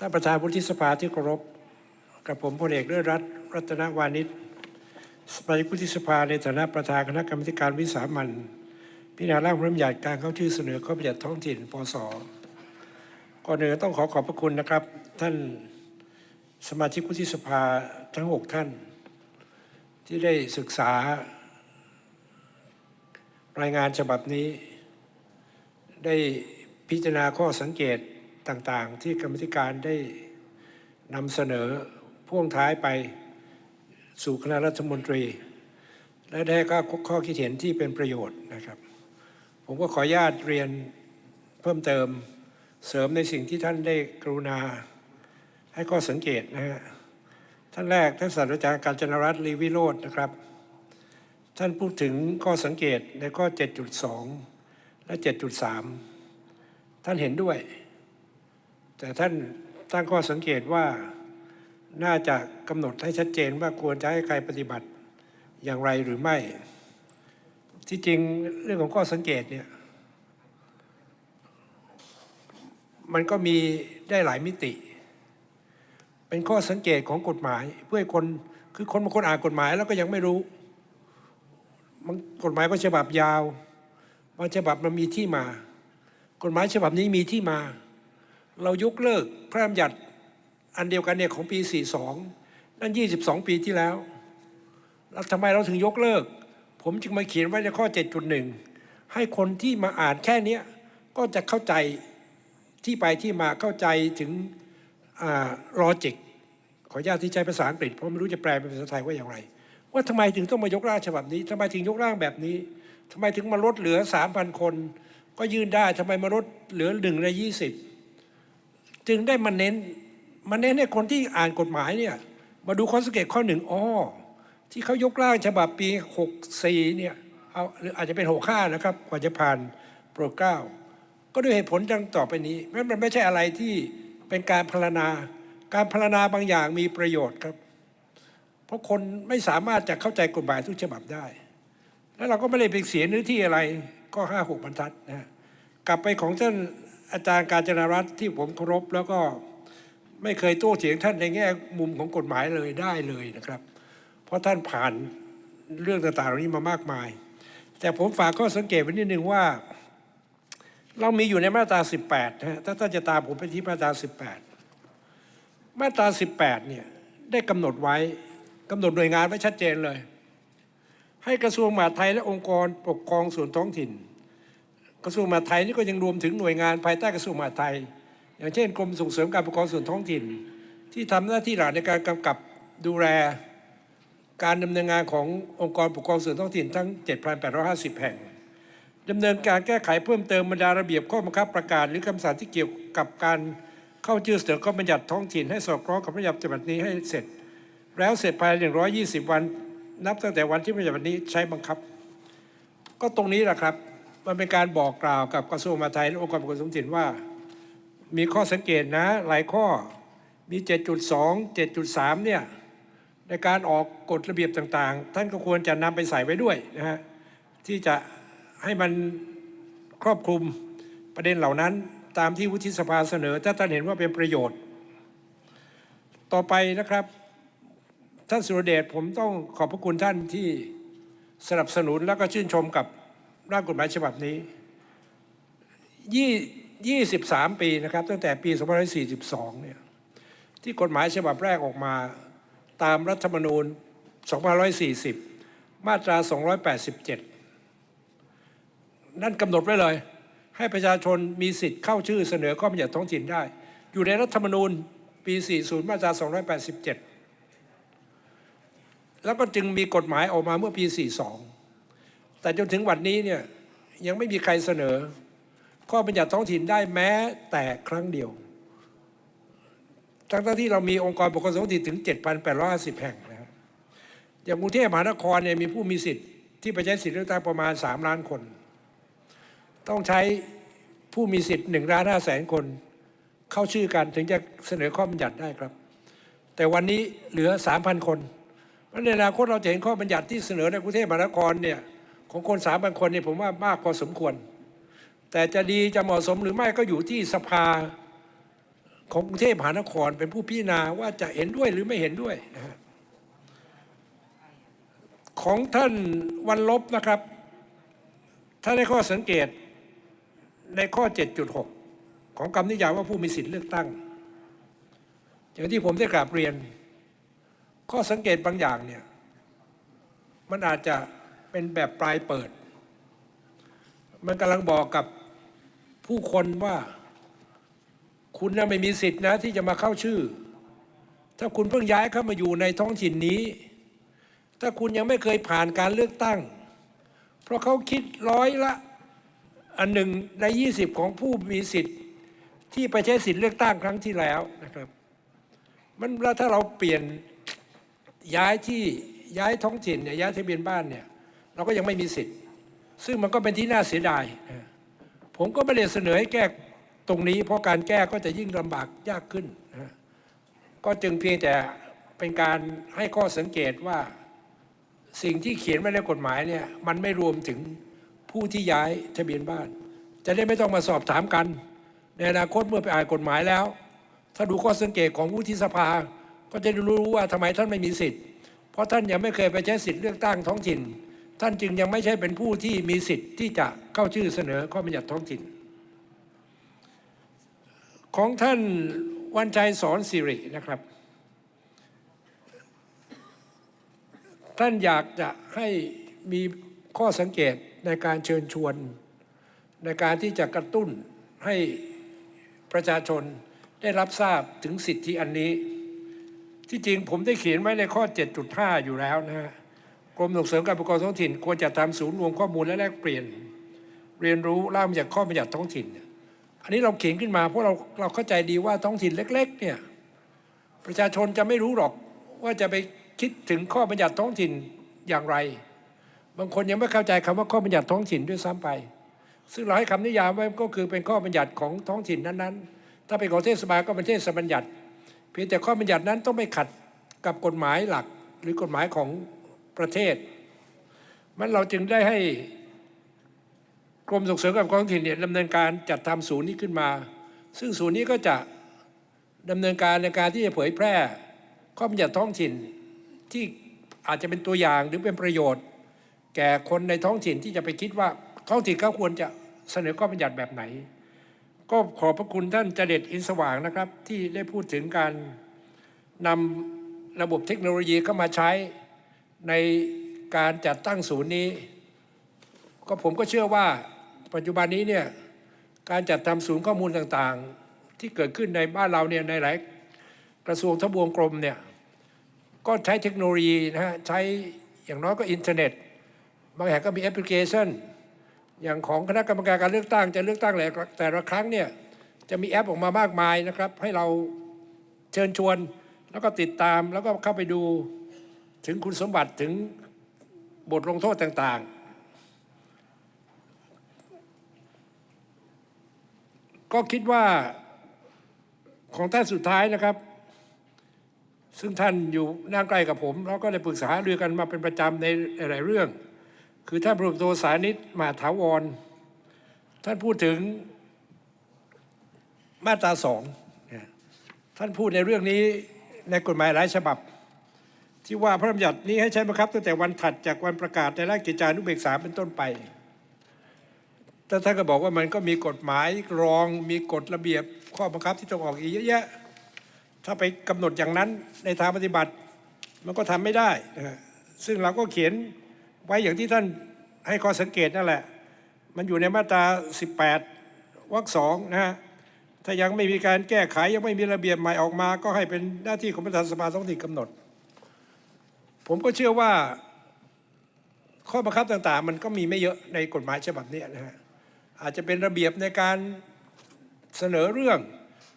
ท่านประธานวุฒิสภาที่เคารพกับผมพลเอกเลิศรัตน์รัตนวานิชสมาชิกวุฒิสภาในฐานะประธานคณะกรรมการวิสามันพิจารณาร่างพระบัญญัติการเข้าชื่อเสนอข้อบัญญัติท้องถิ่นปสก่อนอื่นต้องขอขอบพระคุณนะครับ ท่านสมาชิกวุฒิสภาทั้งหกท่าน ที่ได้ศึกษา รายงานฉบับนี้ ได้พิจารณาข้อสังเกต ต่างๆ ที่กรรมธิการได้นำเสนอพ่วงท้ายไปสู่คณะรัฐมนตรี และได้ก็ข้อคิดเห็นที่เป็นประโยชน์นะครับ ผมก็ขออนุญาตเรียนเพิ่มเติมเสริมในสิ่งที่ท่านได้กรุณา ให้ข้อสังเกตนะฮะท่านแรกท่านศาสตราจารย์การจนรัตน์ลีวิโรจน์นะครับ ท่านพูดถึงข้อสังเกตในข้อ 7.2 และ 7.3 ท่านเห็นด้วย แต่ท่านตั้งข้อสังเกตว่าน่าจะกำหนดให้ชัดเจนว่าควรจะให้ใครปฏิบัติอย่างไรหรือไม่ ที่จริงเรื่องของข้อสังเกตเนี่ยมันก็มีได้หลายมิติ เป็นข้อสังเกตของกฎหมาย เพื่อให้คนคือคนบางคนอ่านกฎหมายแล้วก็ยังไม่รู้มันกฎหมายบางฉบับยาวบางฉบับมันมีที่มา กฎหมายฉบับนี้มีที่มา เรายกเลิกพระราชบัญญัติอันเดียวกันเนี่ยของปี 42 นั่น 22 ปีที่แล้วแล้วทำไมเราถึงยกเลิก ผมจึงมาเขียนไว้ในข้อ 7.1 ให้คนที่มาอ่านแค่นี้ก็จะเข้าใจที่ไปที่มาเข้าใจถึงลอจิกขออนุญาตที่ใช้ภาษาอังกฤษเพราะไม่รู้จะแปลเป็นภาษาไทยว่าอย่างไร ว่าทำไมถึงต้องมายกร่างฉบับนี้ทำไมถึงยกร่างแบบนี้ทำไมถึงมาลดเหลือ 3,000 คน ก็ยื่นได้ทำไมมาลดเหลือหนึ่งในยี่สิบ จึงได้มาเน้นมาเน้นให้คนที่อ่านกฎหมายเนี่ยมาดูข้อสังเกตข้อหนึ่งอ๋อที่เขายกร่างฉบับปี 64เนี่ยเอาหรืออาจจะเป็น 65 นะครับ กว่าจะผ่านโปรดเกล้าก็ด้วยเหตุผลดังต่อไปนี้มันไม่ใช่อะไรที่เป็นการพรรณนาการพรรณนาบางอย่างมีประโยชน์ครับ เพราะคนไม่สามารถจะเข้าใจกฎหมายทุกฉบับได้ แล้วเราก็ไม่ได้ไปเสียเนื้อที่อะไรก็ห้าหกบรรทัดนะฮะกลับไปของท่าน อาจารย์การจนารัตน์ที่ผมเคารพแล้วก็ไม่เคยโต้เถียงท่านในแง่มุมของกฎหมายเลยได้เลยนะครับ เพราะท่านผ่านเรื่องต่างๆเหล่านี้มามากมาย แต่ผมฝากข้อสังเกตไว้นิดนึงว่า เรามีอยู่ในมาตรา 18นะถ้าท่านจะตามผมไปที่มาตรา 18 มาตรา 18 เนี่ยได้กำหนดไว้กำหนดหน่วยงานไว้ชัดเจนเลย ให้กระทรวงมหาดไทยและองค์กรปกครองส่วนท้องถิ่น กระทรวงมหาดไทยนี่ก็ยังรวมถึงหน่วยงานภายใต้กระทรวงมหาดไทย อย่างเช่นกรมส่งเสริมการปกครองส่วนท้องถิ่น ที่ทำหน้าที่หลักในการกำกับดูแลการดำเนินงานขององค์กรปกครองส่วนท้องถิ่นทั้ง 7,850 แห่งดำเนินการแก้ไขเพิ่มเติมบรรดาระเบียบข้อบังคับประกาศ หรือคำสั่งที่เกี่ยวกับการเข้าชื่อเสนอข้อบัญญัติท้องถิ่นให้สอดคล้องกับระราชบัญญัตินี้ให้เสร็จ แล้วเสร็จภายใน120 วัน นับตั้งแต่วันที่ระราชบัญญัตินี้ใช้บังคับ ก็ตรงนี้แหละครับ มันเป็นการบอกกล่าวกับกระทรวงมหาดไทยและองค์กรปกครองส่วนท้องถิ่นว่า มีข้อสังเกตนะหลายข้อมี 7.2 7.3 เนี่ยในการออกกฎระเบียบต่างๆ ท่านก็ควรจะนำไปใส่ไว้ด้วยนะฮะที่จะให้มันครอบคลุมประเด็นเหล่านั้น ตามที่วุฒิสภาเสนอ ถ้าท่านเห็นว่าเป็นประโยชน์ ต่อไปนะครับ ท่านสุรเดชผมต้องขอบพระคุณท่านที่สนับสนุนแล้วก็ชื่นชมกับ ร่างกฎหมายฉบับนี้ยี่23ปีนะครับ ตั้งแต่ปี2542เนี่ยที่กฎหมายฉบับแรกออกมา ตามรัฐธรรมนูญ2540มาตรา287นั่นกำหนดไว้เลย ให้ประชาชนมีสิทธิ์เข้าชื่อเสนอข้อบัญญัติท้องถิ่นได้ อยู่ในรัฐธรรมนูญปี 40 มาตรา 287 แล้วก็จึงมีกฎหมายออกมาเมื่อปี 42 แต่จนถึงวันนี้เนี่ยยังไม่มีใครเสนอ ข้อบัญญัติท้องถิ่นได้แม้แต่ครั้งเดียว ทั้งที่เรามีองค์กรปกครองท้องถิ่นถึง 7,850 แห่งนะอย่างกรุงเทพมหานครเนี่ยมีผู้มีสิทธิ์ที่ไปใช้สิทธิเลือกตั้งประมาณ 3 ล้านคน ต้องใช้ผู้มีสิทธิ์1ล้าน5แสนคน เข้าชื่อกันถึงจะเสนอข้อบัญญัติได้ครับ แต่วันนี้เหลือ 3,000 คนเพราะในอนาคตเราจะเห็นข้อบัญญัติที่เสนอในกรุงเทพมหานครเนี่ย ของคน3,000คนเนี่ยผมว่ามากพอสมควร แต่จะดีจะเหมาะสมหรือไม่ก็อยู่ที่สภาของกรุงเทพมหานครเป็นผู้พิจารณาว่าจะเห็นด้วยหรือไม่เห็นด้วยนะฮะของท่านวันลบนะครับถ้าได้ข้อสังเกตในข้อ 7.6 ของคำนิยามว่าผู้มีสิทธิ์เลือกตั้งอย่างที่ผมได้กราบเรียน ข้อสังเกตบางอย่างเนี่ยมันอาจจะ เป็นแบบปลายเปิด มันกำลังบอกกับผู้คนว่า คุณน่ะไม่มีสิทธินะที่จะมาเข้าชื่อ ถ้าคุณเพิ่งย้ายเข้ามาอยู่ในท้องถิ่นนี้ ถ้าคุณยังไม่เคยผ่านการเลือกตั้ง เพราะเขาคิดร้อยละอันหนึ่งในยี่สิบของผู้มีสิทธิ์ที่ไปใช้สิทธิ์เลือกตั้งครั้งที่แล้วนะครับ มันแล้วถ้าเราเปลี่ยนย้ายที่ย้ายท้องถิ่นเนี่ยย้ายทะเบียนบ้านเนี่ย เราก็ยังไม่มีสิทธิ์ ซึ่งมันก็เป็นที่น่าเสียดาย ผมก็ไม่ได้เสนอให้แก้ตรงนี้ เพราะการแก้ก็จะยิ่งลำบากยากขึ้นนะก็จึงเพียงแต่เป็นการให้ข้อสังเกตว่าสิ่งที่เขียนไว้ในกฎหมายเนี่ยมันไม่รวมถึงผู้ที่ย้ายทะเบียนบ้าน จะได้ไม่ต้องมาสอบถามกัน ในอนาคตเมื่อไปอ่านกฎหมายแล้ว ถ้าดูข้อสังเกตของวุฒิสภา ก็จะรู้ว่าทำไมท่านไม่มีสิทธิ์ เพราะท่านยังไม่เคยไปใช้สิทธิ์เลือกตั้งท้องถิ่น ท่านจึงยังไม่ใช่เป็นผู้ที่มีสิทธิ์ที่จะเข้าชื่อเสนอข้อบัญญัติท้องถิ่น ของท่านวันชัยสอนสิรินะครับ ท่านอยากจะให้มีข้อสังเกตในการเชิญชวน ในการที่จะกระตุ้นให้ประชาชนได้รับทราบถึงสิทธิอันนี้ ที่จริงผมได้เขียนไว้ในข้อ 7.5 อยู่แล้วนะฮะ กรมส่งเสริมการปกครองท้องถิ่น ควรจะทำศูนย์รวมข้อมูลและแลกเปลี่ยน เรียนรู้ร่างมาจากข้อบัญญัติท้องถิ่น อันนี้เราเขียนขึ้นมาเพราะเราเราเข้าใจดีว่าท้องถิ่นเล็ก ๆ เนี่ยประชาชนจะไม่รู้หรอกว่าจะไปคิดถึงข้อบัญญัติท้องถิ่นอย่างไร บางคนยังไม่เข้าใจคำว่าข้อบัญญัติท้องถิ่นด้วยซ้ำไป ซึ่งเราให้คำนิยามไว้ก็คือเป็นข้อบัญญัติของท้องถิ่นนั้นๆ ถ้าเป็นของเทศบาลก็เป็นเทศบัญญัติ เพียงแต่ข้อบัญญัตินั้นต้องไม่ขัดกับกฎหมายหลัก หรือกฎหมายของ ประเทศ มันเราจึงได้ให้กรมส่งเสริมการปกครองท้องถิ่นเนี่ยดำเนินการจัดทำศูนย์นี้ขึ้นมา ซึ่งศูนย์นี้ก็จะดำเนินการในการที่จะเผยแพร่ข้อบัญญัติท้องถิ่นที่อาจจะเป็นตัวอย่างหรือเป็นประโยชน์ แก่คนในท้องถิ่นที่จะไปคิดว่าท้องถิ่นเขาควรจะเสนอข้อบัญญัติแบบไหน ก็ขอพระคุณท่านจเด็ดอินสว่างนะครับ ที่ได้พูดถึงการนำระบบเทคโนโลยีเข้ามาใช้ ในการจัดตั้งศูนย์นี้ ก็ผมก็เชื่อว่าปัจจุบันนี้เนี่ยการจัดทำศูนย์ข้อมูลต่างๆ ที่เกิดขึ้นในบ้านเราเนี่ยในหลายกระทรวงทบวงกรมเนี่ยก็ใช้เทคโนโลยีนะฮะใช้อย่างน้อยก็อินเทอร์เน็ต บางแห่งก็มีแอปพลิเคชัน อย่างของคณะกรรมการการเลือกตั้งจะเลือกตั้งแต่แต่ละครั้งเนี่ยจะมีแอปออกมามากมายนะครับ ให้เราเชิญชวนแล้วก็ติดตามแล้วก็เข้าไปดู ถึงคุณสมบัติถึงบทลงโทษต่างๆ ก็คิดว่าของท่านสุดท้ายนะครับ ซึ่งท่านอยู่นั่งใกล้กับผมแล้วก็ได้ปรึกษาเรือกันมาเป็นประจำในหลายเรื่อง คือท่านพลโทสานิตมาถาวร ท่านพูดถึงมาตราสองท่านพูดในเรื่องนี้ในกฎหมายหลายฉบับ ที่ว่าพระราชบัญญัตินี้ให้ใช้บังคับตั้งแต่วันถัดจากวันประกาศในราชกิจจานุเบกษาเป็นต้นไปแต่ท่านก็บอกว่ามันก็มีกฎหมายรองมีกฎระเบียบข้อบังคับที่ต้องออกอีกเยอะแยะ ถ้าไปกำหนดอย่างนั้นในทางปฏิบัติมันก็ทำไม่ได้ ซึ่งเราก็เขียนไว้อย่างที่ท่านให้ข้อสังเกตนั่นแหละ มันอยู่ในมาตรา 18 วรรคสองนะฮะ ถ้ายังไม่มีการแก้ไขยังไม่มีระเบียบใหม่ออกมา ก็ให้เป็นหน้าที่ของประธานสภาท้องถิ่นกำหนด ผมก็เชื่อว่า ข้อบังคับต่างๆ มันก็มีไม่เยอะในกฎหมายฉบับนี้นะฮะอาจจะเป็นระเบียบในการเสนอเรื่อง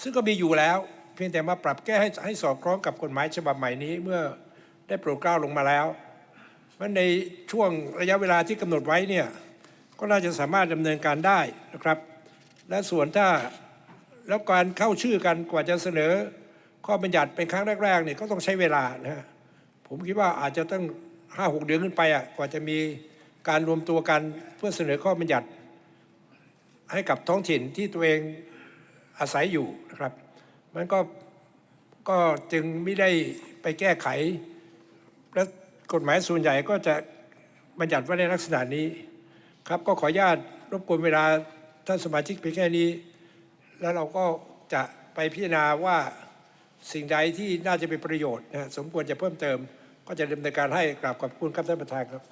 ซึ่งก็มีอยู่แล้ว เพียงแต่มาปรับแก้ให้ให้สอดคล้องกับกฎหมายฉบับใหม่นี้เมื่อได้โปรดเกล้าลงมาแล้วมันในช่วงระยะเวลาที่กำหนดไว้เนี่ยก็น่าจะสามารถดำเนินการได้นะครับ และส่วนถ้าแล้วการเข้าชื่อกันกว่าจะเสนอข้อบัญญัติเป็นครั้งแรกๆเนี่ยก็ต้องใช้เวลานะฮะ ผมคิดว่าอาจจะต้องห้าหกเดือนขึ้นไปอะกว่าจะมีการรวมตัวกันเพื่อเสนอข้อบัญญัติให้กับท้องถิ่นที่ตัวเองอาศัยอยู่นะครับ มันก็ก็จึงไม่ได้ไปแก้ไข และกฎหมายส่วนใหญ่ก็จะบัญญัติไว้ในลักษณะนี้ครับก็ขออนุญาตรบกวนเวลาท่านสมาชิกเพียงแค่นี้ แล้วเราก็จะไปพิจารณาว่า สิ่งใดที่น่าจะเป็นประโยชน์นะฮะสมควรจะเพิ่มเติม ก็จะดำเนินการให้กราบขอบคุณครับท่านประธานครับ